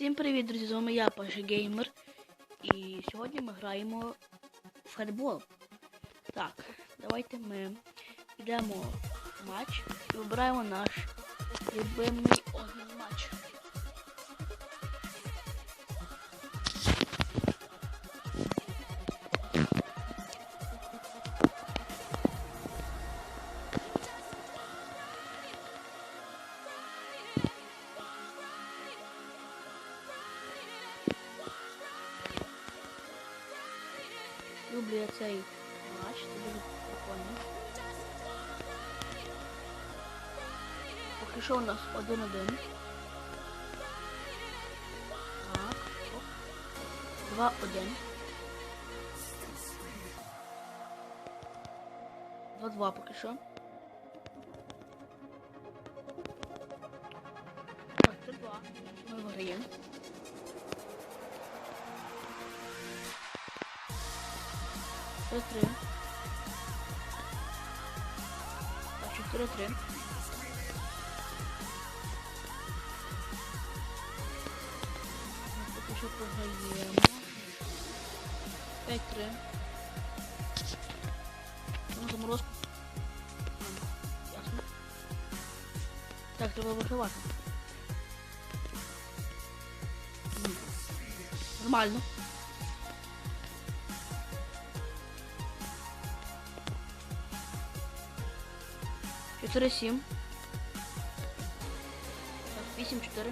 Всім привіт, друзі! З вами я, Паша Геймер. І сьогодні ми граємо в футбол. Так, давайте ми йдемо в матч і вибираємо наш любимий один матч. Цей матч, це дуже прикольно. Поки що у нас 1-1. Так, оп. 2-1. 2-2 поки що. Так, це 2. Ми виграємо. Це 3. Так, 4-3. Ми поки що програємо. 5-3. Ну, заморозку. А, Ясно. Так, треба вигравати. Ні. Нормально. Чотири сім. Так, вісім чотири.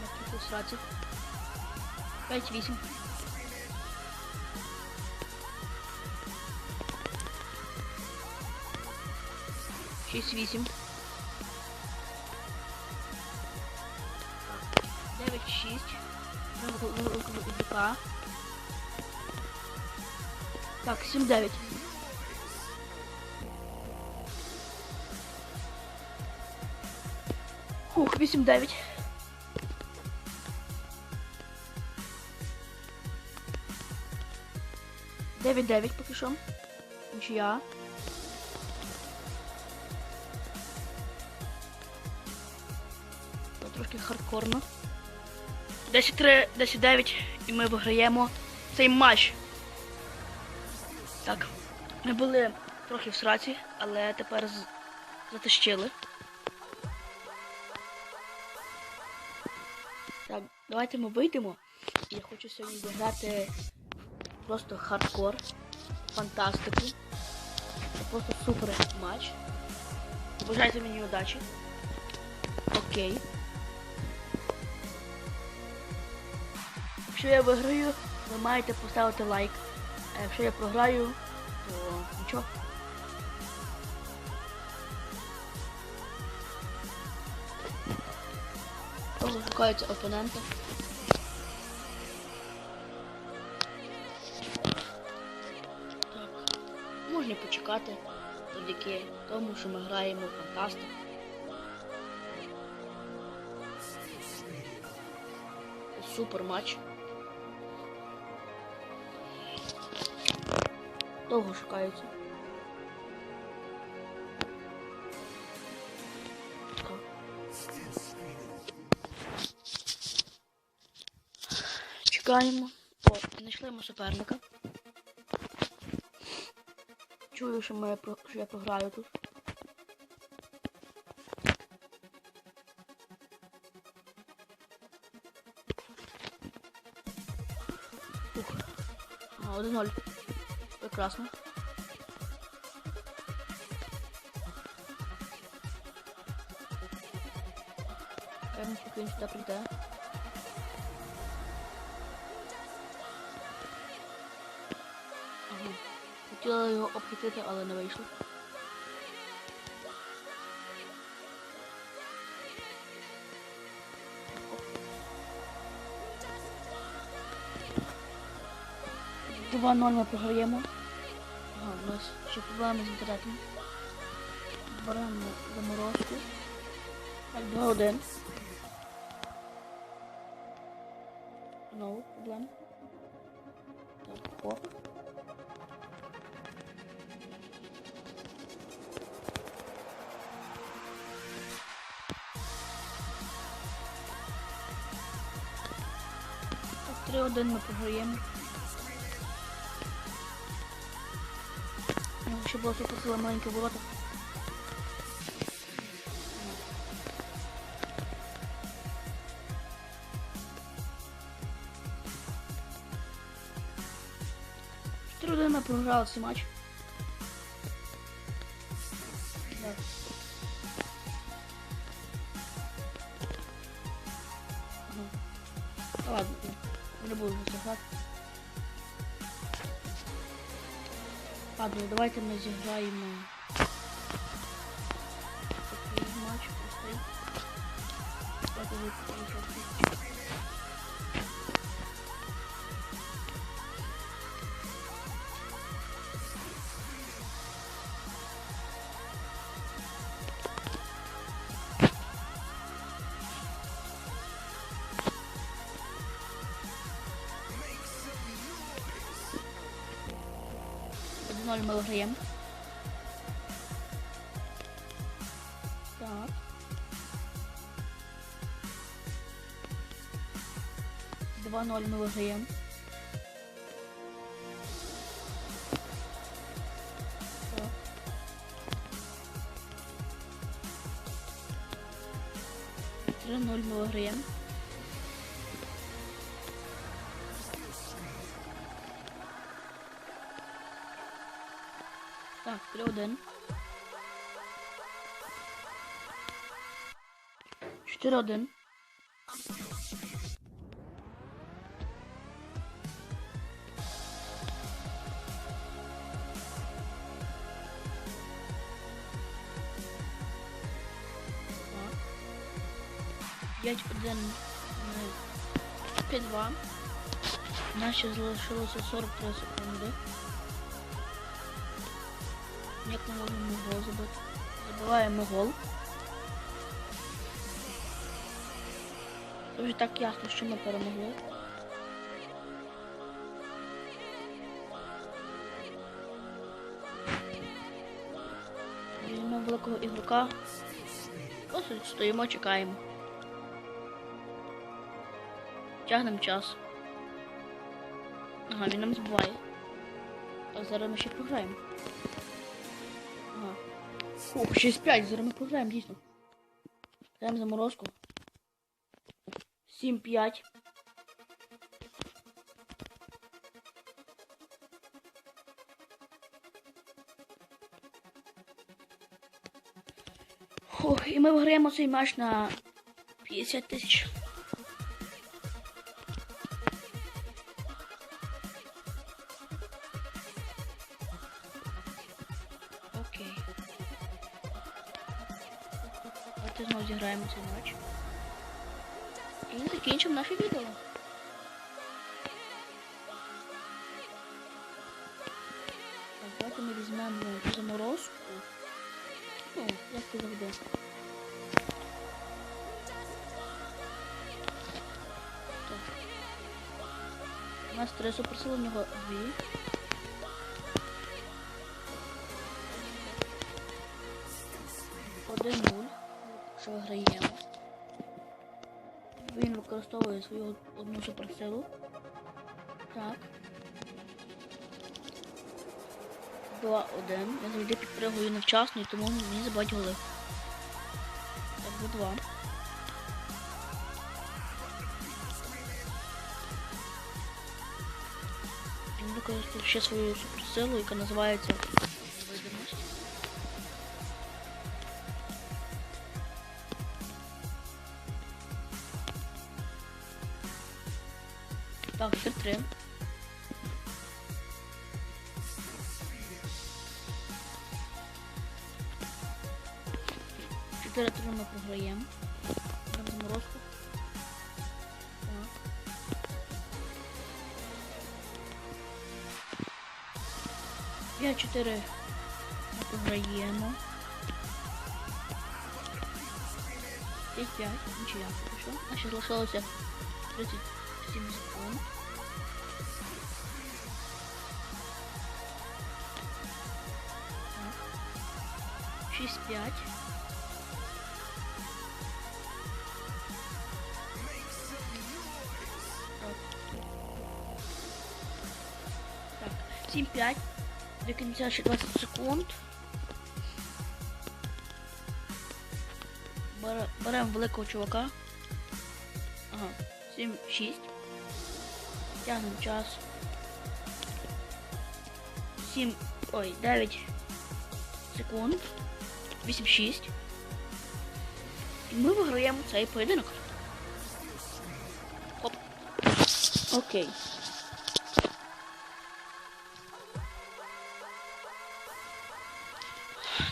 На кілька сраці. П'ять вісім. Шість вісім. Дев'ять шість. Два. Так, 7-9. Хух, 8-9. Дев'ять дев'ять поки що. Нічия. Трошки хардкорно. 10-3, 10-9 і ми виграємо цей матч. Так, ми були трохи в сраці, але тепер з- затащили. Так, давайте ми вийдемо. Я хочу сьогодні зіграти просто хардкор, фантастику. Це просто супер матч. Бажайте мені удачі. Окей. Якщо я виграю, ви маєте поставити лайк. Якщо я програю, то нічого. Шукаються опоненти. Так, можна почекати завдяки тому, що ми граємо в фантастику. Супер матч. Довго шукаються. Чекаємо. О, знайшли ми суперника. Чую, що, ми, що я програю тут. Ух. Ага, 1-0. Прекрасно. Чекаємо, поки він сюди прийде. Ага. Хотіла його обхитити, але не вийшло. Два 0 ми програємо. А у нас ще проблеми з інтернетом. Беремо заморозку. Так, два години. Знову проблема. Так, хоп. Три один ми програємо. Ще було супер маленьке ворота. Ми програли цей матч. Так. Ладно, не- буду. Ладно, давайте ми зіграємо. Такий матч простий. 0 ми виграємо. Так. З 2-0 ми виграємо. Три 0 ми виграємо. Так, 3-1. 4-1. П'ять один п'ять два. Наші залишилося 43 секунди. Як ми можемо гол забити? Забиваємо гол. Це вже так ясно, що ми перемогли. Візьмемо великого ігрока. Просто стоїмо, чекаємо. Тягнемо час. Ага, він нам збиває. А зараз ми ще програємо. Ага. Фух, 6-5, зараз ми програємо, дійсно. Даємо заморозку. 7-5. Фух, і ми виграємо цей матч на 50 тисяч. Зіграємо цей матч. І закінчимо наше відео. Давайте ми візьмемо заморозку. Ну, як це завжди. У нас три у нього дві. Один. Що виграємо. Він використовує свою одну суперсилу. Так. 2-1. Я завжди підпригую невчасно, і тому мені забать голи. Так, 2 Він використовує ще свою суперсилу, яка називається 4 тури ми програємо. Розморозку. Так. Я 4 ми програємо. 5-5, нічия, хорошо. А ще залишалося 37 секунд. Так. 6-5. 7-5. До кінця ще 20 секунд. Беремо великого чувака. Ага, 7-6. Тягнемо час. 7. Ой, 9 секунд. 8-6. І ми виграємо цей поєдинок. Хоп. Окей.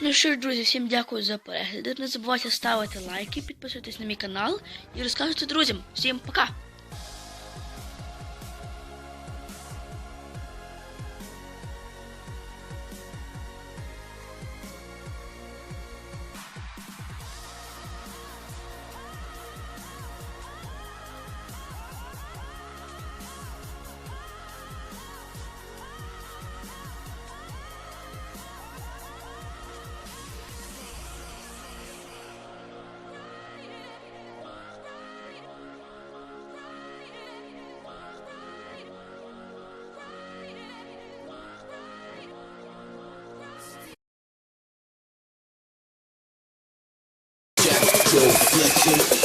Ну що ж, друзі, всім дякую за перегляд. Не забувайте ставити лайки, підписуйтесь на мій канал і розказуйте друзям. Всім пока! Music.